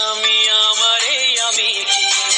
আমি আমার এই আমি কি